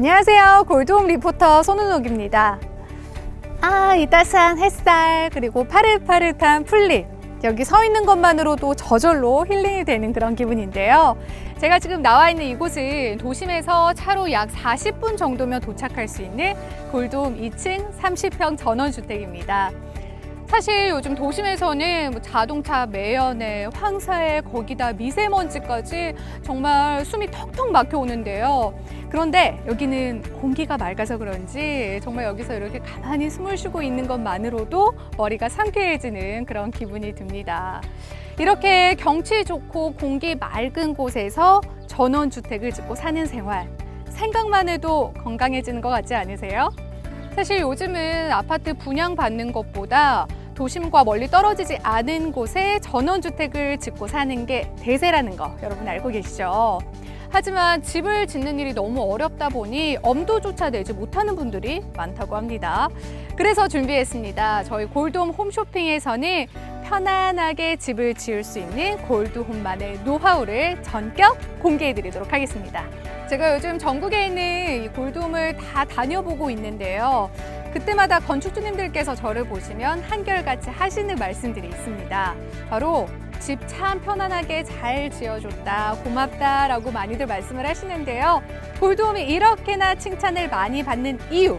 안녕하세요. 골드홈 리포터 손은옥입니다. 아, 이 따스한 햇살, 그리고 파릇파릇한 풀잎. 여기 서 있는 것만으로도 저절로 힐링이 되는 그런 기분인데요. 제가 지금 나와 있는 이곳은 도심에서 차로 약 40분 정도면 도착할 수 있는 골드홈 2층 30평 전원주택입니다. 사실 요즘 도심에서는 뭐 자동차 매연에 황사에 거기다 미세먼지까지 정말 숨이 턱턱 막혀 오는데요. 그런데 여기는 공기가 맑아서 그런지 정말 여기서 이렇게 가만히 숨을 쉬고 있는 것만으로도 머리가 상쾌해지는 그런 기분이 듭니다. 이렇게 경치 좋고 공기 맑은 곳에서 전원주택을 짓고 사는 생활. 생각만 해도 건강해지는 것 같지 않으세요? 사실 요즘은 아파트 분양받는 것보다 도심과 멀리 떨어지지 않은 곳에 전원주택을 짓고 사는 게 대세라는 거 여러분 알고 계시죠? 하지만 집을 짓는 일이 너무 어렵다 보니 엄도조차 내지 못하는 분들이 많다고 합니다. 그래서 준비했습니다. 저희 골드홈 홈쇼핑에서는 편안하게 집을 지을 수 있는 골드홈만의 노하우를 전격 공개해 드리도록 하겠습니다. 제가 요즘 전국에 있는 이 골드홈을 다 다녀보고 있는데요. 그때마다 건축주님들께서 저를 보시면 한결같이 하시는 말씀들이 있습니다. 바로 집 참 편안하게 잘 지어줬다, 고맙다 라고 많이들 말씀을 하시는데요. 골드홈이 이렇게나 칭찬을 많이 받는 이유.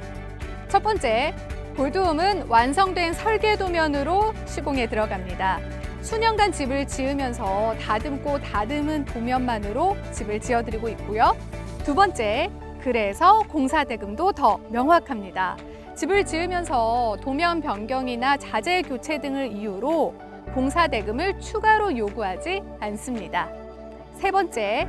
첫 번째, 골드홈은 완성된 설계 도면으로 시공에 들어갑니다. 수년간 집을 지으면서 다듬고 다듬은 도면만으로 집을 지어드리고 있고요. 두 번째, 그래서 공사 대금도 더 명확합니다. 집을 지으면서 도면 변경이나 자재 교체 등을 이유로 공사 대금을 추가로 요구하지 않습니다. 세 번째,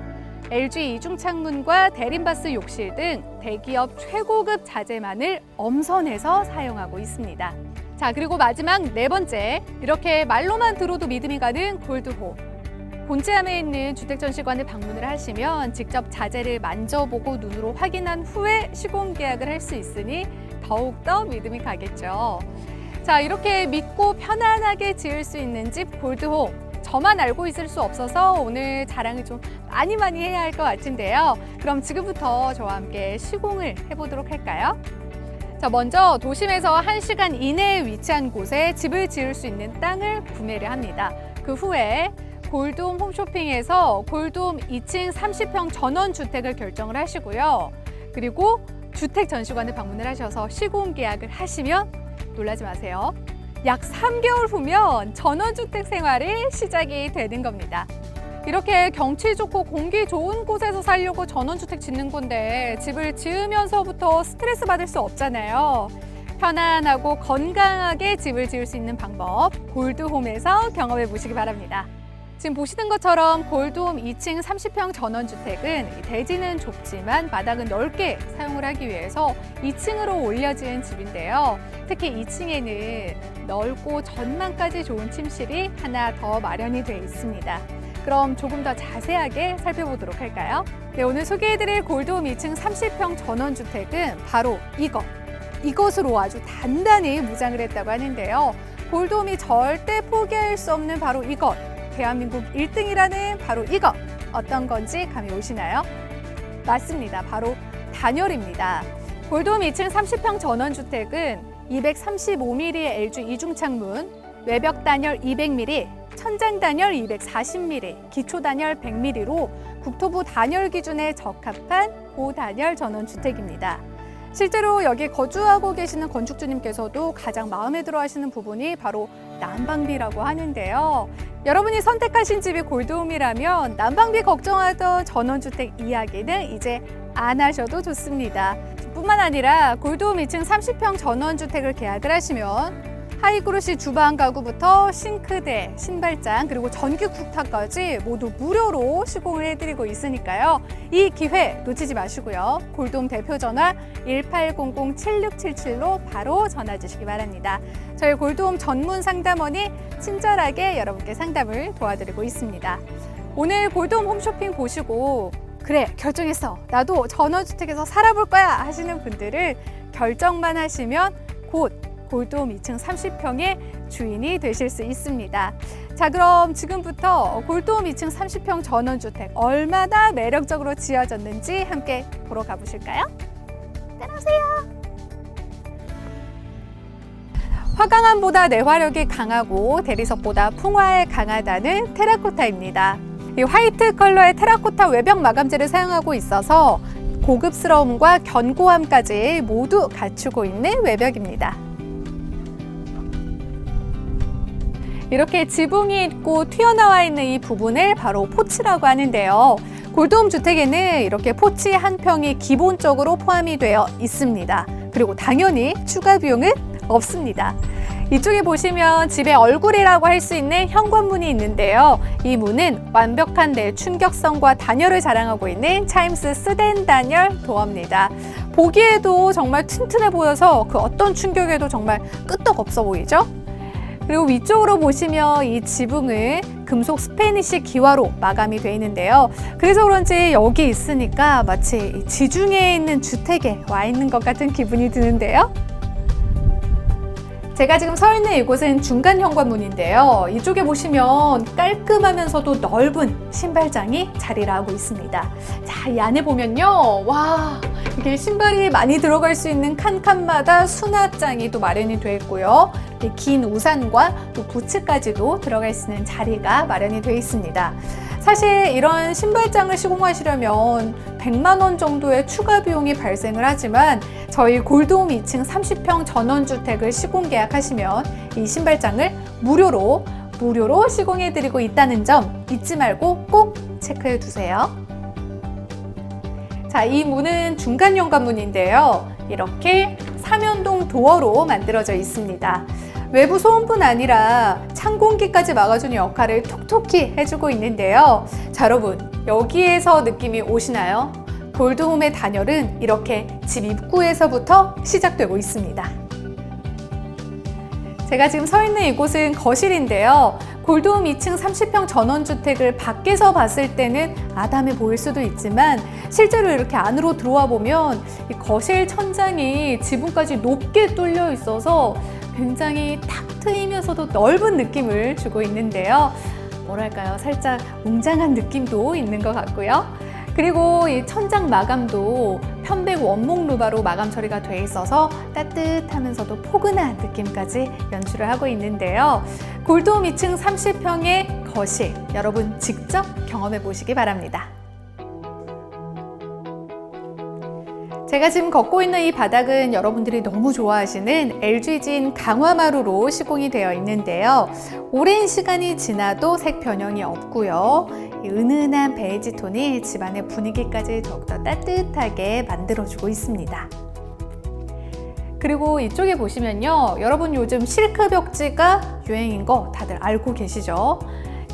LG 이중 창문과 대림바스 욕실 등 대기업 최고급 자재만을 엄선해서 사용하고 있습니다. 자, 그리고 마지막 네 번째, 이렇게 말로만 들어도 믿음이 가는 골드홈. 본지함에 있는 주택전시관을 방문을 하시면 직접 자재를 만져보고 눈으로 확인한 후에 시공 계약을 할 수 있으니 더욱더 믿음이 가겠죠. 자, 이렇게 믿고 편안하게 지을 수 있는 집 골드홈. 저만 알고 있을 수 없어서 오늘 자랑을 좀 많이 많이 해야 할 것 같은데요. 그럼 지금부터 저와 함께 시공을 해보도록 할까요? 자, 먼저 도심에서 1시간 이내에 위치한 곳에 집을 지을 수 있는 땅을 구매를 합니다. 그 후에 골드홈 홈쇼핑에서 골드홈 2층 30평 전원 주택을 결정을 하시고요. 그리고 주택 전시관을 방문을 하셔서 시공 계약을 하시면 놀라지 마세요. 약 3개월 후면 전원주택 생활이 시작이 되는 겁니다. 이렇게 경치 좋고 공기 좋은 곳에서 살려고 전원주택 짓는 건데 집을 지으면서부터 스트레스 받을 수 없잖아요. 편안하고 건강하게 집을 지을 수 있는 방법 골드홈에서 경험해 보시기 바랍니다. 지금 보시는 것처럼 골드홈 2층 30평 전원주택은 이 대지는 좁지만 마당은 넓게 사용을 하기 위해서 2층으로 올려진 집인데요. 특히 2층에는 넓고 전망까지 좋은 침실이 하나 더 마련이 되어 있습니다. 그럼 조금 더 자세하게 살펴보도록 할까요? 네, 오늘 소개해드릴 골드홈 2층 30평 전원주택은 바로 이것. 이것으로 아주 단단히 무장을 했다고 하는데요. 골드홈이 절대 포기할 수 없는 바로 이것. 대한민국 1등이라는 바로 이것. 어떤 건지 감이 오시나요? 맞습니다. 바로 단열입니다. 골드홈 2층 30평 전원주택은 235mm의 LG 이중 창문, 외벽 단열 200mm, 천장 단열 240mm, 기초 단열 100mm로 국토부 단열 기준에 적합한 고단열 전원주택입니다. 실제로 여기 거주하고 계시는 건축주님께서도 가장 마음에 들어 하시는 부분이 바로 난방비라고 하는데요. 여러분이 선택하신 집이 골드홈이라면 난방비 걱정하던 전원주택 이야기는 이제 안 하셔도 좋습니다. 뿐만 아니라 골드홈 2층 30평 전원주택을 계약을 하시면 하이그로시 주방 가구부터 싱크대, 신발장, 그리고 전기 쿡탑까지 모두 무료로 시공을 해드리고 있으니까요. 이 기회 놓치지 마시고요. 골돔 대표 전화 1800-7677로 바로 전화 주시기 바랍니다. 저희 골드홈 전문 상담원이 친절하게 여러분께 상담을 도와드리고 있습니다. 오늘 골드홈 홈쇼핑 보시고 그래 결정했어 나도 전원주택에서 살아볼 거야 하시는 분들은 결정만 하시면 곧 골드홈 2층 30평의 주인이 되실 수 있습니다. 자, 그럼 지금부터 골드홈 2층 30평 전원주택 얼마나 매력적으로 지어졌는지 함께 보러 가보실까요? 따라오세요. 화강암보다 내화력이 강하고 대리석보다 풍화에 강하다는 테라코타입니다. 이 화이트 컬러의 테라코타 외벽 마감재를 사용하고 있어서 고급스러움과 견고함까지 모두 갖추고 있는 외벽입니다. 이렇게 지붕이 있고 튀어나와 있는 이 부분을 바로 포치라고 하는데요. 골드홈 주택에는 이렇게 포치 한 평이 기본적으로 포함이 되어 있습니다. 그리고 당연히 추가 비용은 없습니다. 이쪽에 보시면 집의 얼굴이라고 할 수 있는 현관문이 있는데요. 이 문은 완벽한 내 충격성과 단열을 자랑하고 있는 차임스 스덴 단열 도어입니다. 보기에도 정말 튼튼해 보여서 그 어떤 충격에도 정말 끄떡 없어 보이죠? 그리고 위쪽으로 보시면 이 지붕은 금속 스페니쉬 기와로 마감이 되어 있는데요. 그래서 그런지 여기 있으니까 마치 이 지중해에 있는 주택에 와 있는 것 같은 기분이 드는데요. 제가 지금 서 있는 이곳은 중간 현관문인데요. 이쪽에 보시면 깔끔하면서도 넓은 신발장이 자리를 하고 있습니다. 자, 이 안에 보면요. 와, 이게 신발이 많이 들어갈 수 있는 칸칸마다 수납장이 또 마련이 되어 있고요. 이긴 우산과 또 부츠까지도 들어갈 수 있는 자리가 마련이 되어 있습니다. 사실 이런 신발장을 시공하시려면 100만 원 정도의 추가 비용이 발생을 하지만 저희 골드홈 2층 30평 전원주택을 시공 계약하시면 이 신발장을 무료로 무료로 시공해 드리고 있다는 점 잊지 말고 꼭 체크해 두세요. 자, 이 문은 중간 현관문인데요. 이렇게 삼연동 도어로 만들어져 있습니다. 외부 소음뿐 아니라 찬 공기까지 막아주는 역할을 톡톡히 해주고 있는데요. 자, 여러분, 여기에서 느낌이 오시나요? 골드홈의 단열은 이렇게 집 입구에서부터 시작되고 있습니다. 제가 지금 서 있는 이곳은 거실인데요. 골드홈 2층 30평 전원주택을 밖에서 봤을 때는 아담해 보일 수도 있지만 실제로 이렇게 안으로 들어와 보면 이 거실 천장이 지붕까지 높게 뚫려 있어서 굉장히 탁 트이면서도 넓은 느낌을 주고 있는데요. 뭐랄까요. 살짝 웅장한 느낌도 있는 것 같고요. 그리고 이 천장 마감도 편백 원목 루바로 마감 처리가 돼 있어서 따뜻하면서도 포근한 느낌까지 연출을 하고 있는데요. 골드홈 2층 30평의 거실 여러분 직접 경험해 보시기 바랍니다. 제가 지금 걷고 있는 이 바닥은 여러분들이 너무 좋아하시는 LG진 강화마루로 시공이 되어 있는데요. 오랜 시간이 지나도 색 변형이 없고요. 이 은은한 베이지 톤이 집안의 분위기까지 더욱더 따뜻하게 만들어주고 있습니다. 그리고 이쪽에 보시면요. 여러분 요즘 실크 벽지가 유행인 거 다들 알고 계시죠?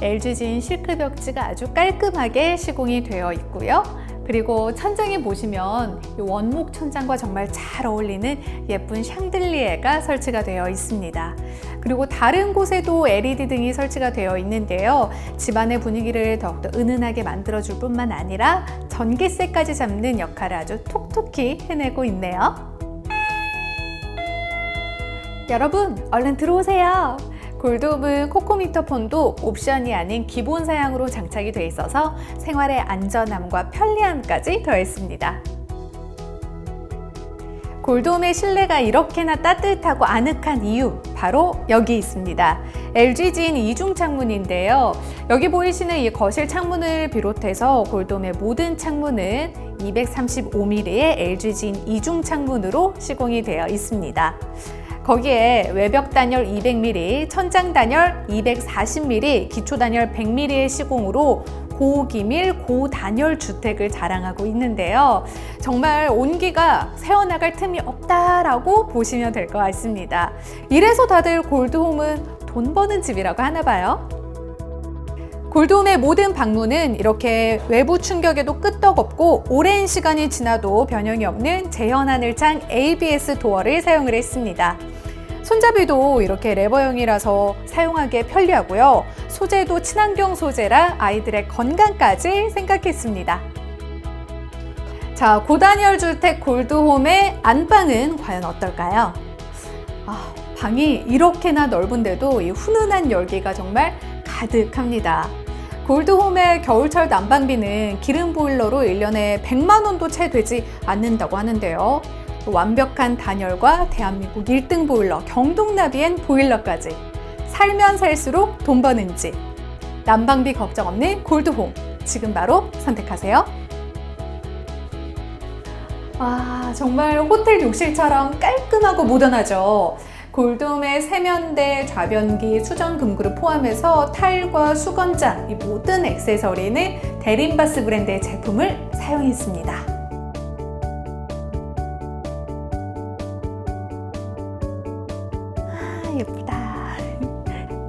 LG진 실크 벽지가 아주 깔끔하게 시공이 되어 있고요. 그리고 천장에 보시면 이 원목 천장과 정말 잘 어울리는 예쁜 샹들리에가 설치가 되어 있습니다. 그리고 다른 곳에도 LED 등이 설치가 되어 있는데요. 집안의 분위기를 더욱더 은은하게 만들어줄 뿐만 아니라 전기세까지 잡는 역할을 아주 톡톡히 해내고 있네요. 여러분, 얼른 들어오세요. 골드홈은 코코미터 폰도 옵션이 아닌 기본 사양으로 장착이 돼 있어서 생활의 안전함과 편리함까지 더했습니다. 골드홈의 실내가 이렇게나 따뜻하고 아늑한 이유 바로 여기 있습니다. LG진 이중 창문인데요. 여기 보이시는 이 거실 창문을 비롯해서 골드홈의 모든 창문은 235mm의 LG진 이중 창문으로 시공이 되어 있습니다. 거기에 외벽 단열 200mm, 천장 단열 240mm, 기초 단열 100mm의 시공으로 고기밀 고단열 주택을 자랑하고 있는데요. 정말 온기가 새어나갈 틈이 없다라고 보시면 될 것 같습니다. 이래서 다들 골드홈은 돈 버는 집이라고 하나 봐요. 골드홈의 모든 방문은 이렇게 외부 충격에도 끄떡없고 오랜 시간이 지나도 변형이 없는 재현하늘창 ABS 도어를 사용을 했습니다. 손잡이도 이렇게 레버형이라서 사용하기에 편리하고요. 소재도 친환경 소재라 아이들의 건강까지 생각했습니다. 자, 고단열 주택 골드홈의 안방은 과연 어떨까요? 아, 방이 이렇게나 넓은데도 이 훈훈한 열기가 정말 가득합니다. 골드홈의 겨울철 난방비는 기름 보일러로 1년에 100만 원도 채 되지 않는다고 하는데요. 완벽한 단열과 대한민국 1등 보일러 경동나비엔 보일러까지 살면 살수록 돈 버는 집 난방비 걱정 없는 골드홈 지금 바로 선택하세요. 와 정말 호텔 욕실처럼 깔끔하고 모던하죠. 골드홈의 세면대, 좌변기, 수전 금구를 포함해서 타일과 수건장 이 모든 액세서리는 데린바스 브랜드의 제품을 사용했습니다.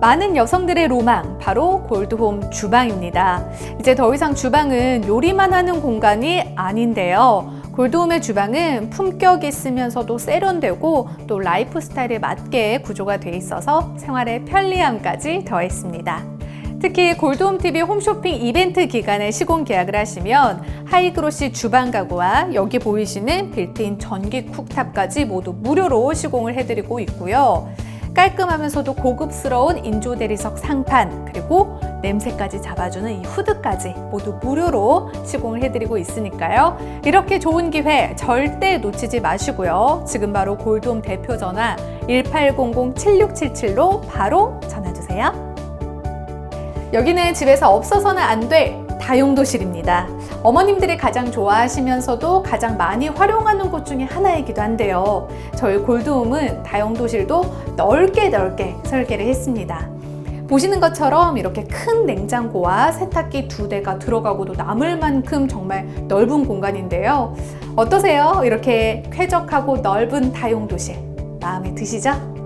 많은 여성들의 로망, 바로 골드홈 주방입니다. 이제 더 이상 주방은 요리만 하는 공간이 아닌데요. 골드홈의 주방은 품격 있으면서도 세련되고 또 라이프 스타일에 맞게 구조가 돼 있어서 생활의 편리함까지 더했습니다. 특히 골드홈 TV 홈쇼핑 이벤트 기간에 시공 계약을 하시면 하이그로시 주방 가구와 여기 보이시는 빌트인 전기 쿡탑까지 모두 무료로 시공을 해드리고 있고요. 깔끔하면서도 고급스러운 인조 대리석 상판 그리고 냄새까지 잡아주는 이 후드까지 모두 무료로 시공을 해드리고 있으니까요. 이렇게 좋은 기회 절대 놓치지 마시고요. 지금 바로 골드홈 대표 전화 1800-7677로 바로 전화주세요. 여기는 집에서 없어서는 안 될 다용도실입니다. 어머님들이 가장 좋아하시면서도 가장 많이 활용하는 곳 중에 하나이기도 한데요. 저희 골드홈은 다용도실도 넓게 넓게 설계를 했습니다. 보시는 것처럼 이렇게 큰 냉장고와 세탁기 두 대가 들어가고도 남을 만큼 정말 넓은 공간인데요. 어떠세요? 이렇게 쾌적하고 넓은 다용도실. 마음에 드시죠?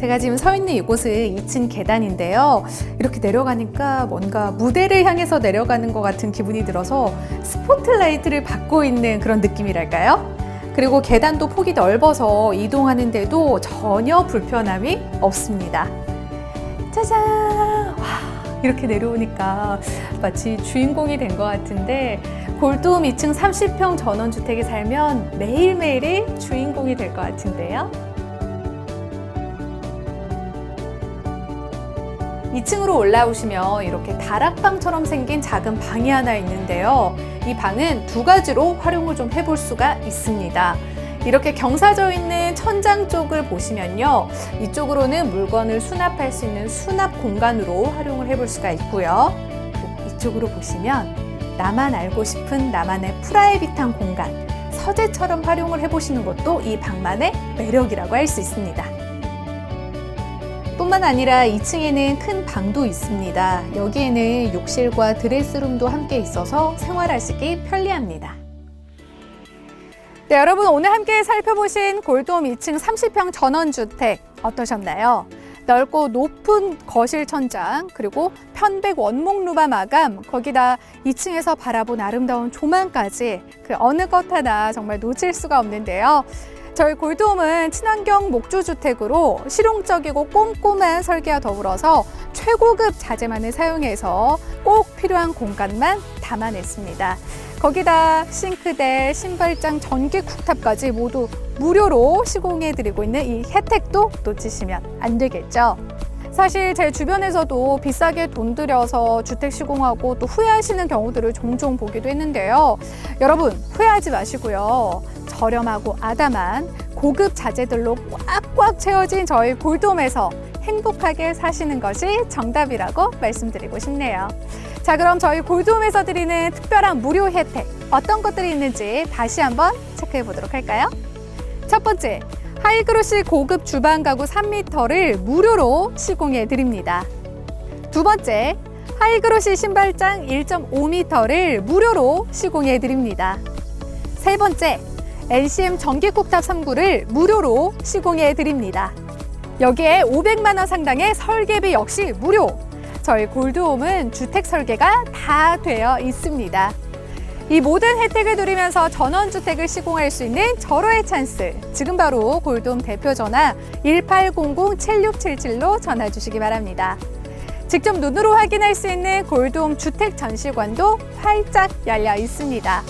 제가 지금 서 있는 이곳은 2층 계단인데요. 이렇게 내려가니까 뭔가 무대를 향해서 내려가는 것 같은 기분이 들어서 스포트라이트를 받고 있는 그런 느낌이랄까요? 그리고 계단도 폭이 넓어서 이동하는데도 전혀 불편함이 없습니다. 짜잔! 와, 이렇게 내려오니까 마치 주인공이 된 것 같은데 골드홈 2층 30평 전원주택에 살면 매일매일이 주인공이 될 것 같은데요. 2층으로 올라오시면 이렇게 다락방처럼 생긴 작은 방이 하나 있는데요. 이 방은 두 가지로 활용을 좀 해볼 수가 있습니다. 이렇게 경사져 있는 천장 쪽을 보시면요. 이쪽으로는 물건을 수납할 수 있는 수납 공간으로 활용을 해볼 수가 있고요. 또 이쪽으로 보시면 나만 알고 싶은 나만의 프라이빗한 공간, 서재처럼 활용을 해보시는 것도 이 방만의 매력이라고 할 수 있습니다. 뿐만 아니라 2층에는 큰 방도 있습니다. 여기에는 욕실과 드레스룸도 함께 있어서 생활하시기 편리합니다. 네, 여러분 오늘 함께 살펴보신 골드홈 2층 30평 전원주택 어떠셨나요? 넓고 높은 거실 천장 그리고 편백 원목 루바 마감 거기다 2층에서 바라본 아름다운 조망까지 그 어느 것 하나 정말 놓칠 수가 없는데요. 저희 골드홈은 친환경 목조주택으로 실용적이고 꼼꼼한 설계와 더불어서 최고급 자재만을 사용해서 꼭 필요한 공간만 담아냈습니다. 거기다 싱크대, 신발장, 전기 쿡탑까지 모두 무료로 시공해드리고 있는 이 혜택도 놓치시면 안 되겠죠. 사실 제 주변에서도 비싸게 돈 들여서 주택 시공하고 또 후회하시는 경우들을 종종 보기도 했는데요. 여러분, 후회하지 마시고요. 저렴하고 아담한 고급 자재들로 꽉꽉 채워진 저희 골돔에서 행복하게 사시는 것이 정답이라고 말씀드리고 싶네요. 자, 그럼 저희 골돔에서 드리는 특별한 무료 혜택 어떤 것들이 있는지 다시 한번 체크해 보도록 할까요? 첫 번째, 하이그로시 고급 주방 가구 3m를 무료로 시공해 드립니다. 두 번째, 하이그로시 신발장 1.5m를 무료로 시공해 드립니다. 세 번째, NCM 전기쿡탑 3구를 무료로 시공해 드립니다. 여기에 500만 원 상당의 설계비 역시 무료. 저희 골드홈은 주택 설계가 다 되어 있습니다. 이 모든 혜택을 누리면서 전원주택을 시공할 수 있는 절호의 찬스. 지금 바로 골돔 대표 전화 1800-7677로 전화 주시기 바랍니다. 직접 눈으로 확인할 수 있는 골돔 주택 전시관도 활짝 열려 있습니다.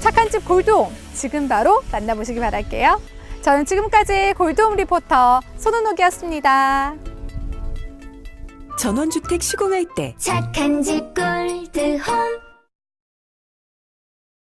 착한 집 골돔 지금 바로 만나보시기 바랄게요. 저는 지금까지 골돔 리포터 손은옥이었습니다. 전원주택 시공할 때 착한 집 골드홈